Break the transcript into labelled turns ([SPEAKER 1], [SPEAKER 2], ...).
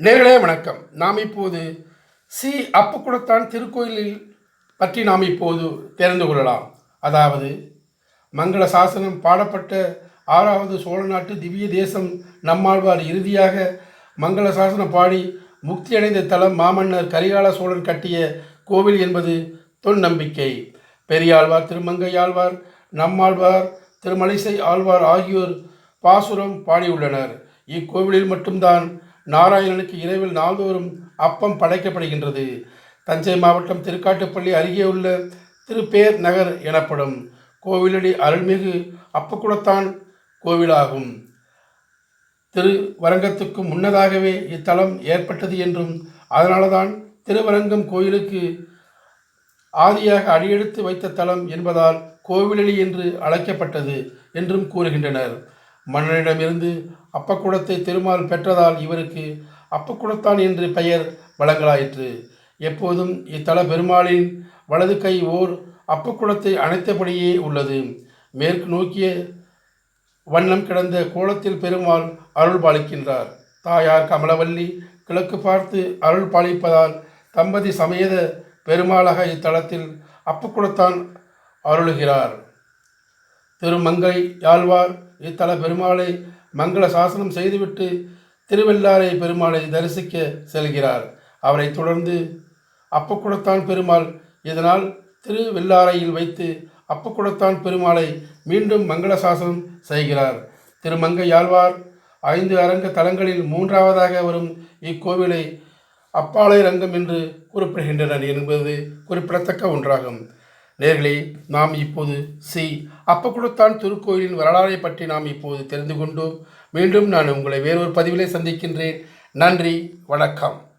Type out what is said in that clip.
[SPEAKER 1] நேர்களே வணக்கம். நாம் இப்போது சி. அப்பக்குடத்தான் திருக்கோயிலில் பற்றி நாம் இப்போது தெரிந்து கொள்ளலாம். அதாவது மங்கள சாசனம் பாடப்பட்ட ஆறாவது சோழ நாட்டு திவ்ய தேசம் நம்மாழ்வார் இறுதியாக மங்கள சாசனம் பாடி முக்தியடைந்த தலம் மாமன்னர் கரிகால சோழன் கட்டிய கோவில் என்பது தொன் நம்பிக்கை பெரியாழ்வார் திருமங்கையாழ்வார் நம்மாழ்வார் திருமலைசை ஆழ்வார் ஆகியோர் பாசுரம் பாடியுள்ளனர். இக்கோவிலில் மட்டும்தான் நாராயணனுக்கு இரவில் நாள்தோறும் அப்பம் படைக்கப்படுகின்றது. தஞ்சை மாவட்டம் திருக்காட்டுப்பள்ளி அருகே உள்ள திருப்பேர் நகர் எனப்படும் கோவிலடி அருள்மிகு அப்பக்குடத்தான் கோவிலாகும். திருவரங்கத்துக்கு முன்னதாகவே இத்தலம் ஏற்பட்டது என்றும் அதனால்தான் திருவரங்கம் கோயிலுக்கு ஆதியாக அடியெடுத்து வைத்த தலம் என்பதால் கோவிலடி என்று அழைக்கப்பட்டது என்றும் கூறுகின்றனர். மன்னனிடமிருந்து அப்பக்குடத்தை திருமால் பெற்றதால் இவருக்கு அப்பக்குடத்தான் என்று பெயர் வழங்கலாயிற்று. எப்போதும் இத்தல பெருமாளின் வலது கை ஓர் அப்பக்குடத்தை அணைத்தபடியே உள்ளது. மேற்கு நோக்கிய வண்ணம் கிடந்த கோலத்தில் பெருமாள் அருள் பாலிக்கின்றார். தாயார் கமலவல்லி கிழக்கு பார்த்து அருள் பாலிப்பதால் தம்பதி சமேத பெருமாளாக இத்தலத்தில் அப்பக்குடத்தான் அருளுகிறார். திருமங்கை யாழ்வார் இத்தல பெருமாளை மங்கள சாசனம் செய்துவிட்டு திருவெல்லாரை பெருமாளை தரிசிக்க செல்கிறார். அவரைத் தொடர்ந்து அப்பக்குடத்தான் பெருமாள் இதனால் திருவெள்ளாரையில் வைத்து அப்பக்குடத்தான் பெருமாளை மீண்டும் மங்கள சாசனம் செய்கிறார். திருமங்கை யாழ்வார் ஐந்து அரங்க தலங்களில் மூன்றாவதாக வரும் இக்கோவிலை அப்பாலை ரங்கம் என்று குறிப்பிடுகின்றனர் என்பது குறிப்பிடத்தக்க ஒன்றாகும். நேர்களே நாம் இப்போது சி. அப்பக்குடத்தான் திருக்கோயிலின் வரலாறை பற்றி நாம் இப்போது தெரிந்து கொண்டோம். மீண்டும் நான் உங்களை வேறொரு பதிவிலே சந்திக்கின்றேன். நன்றி வணக்கம்.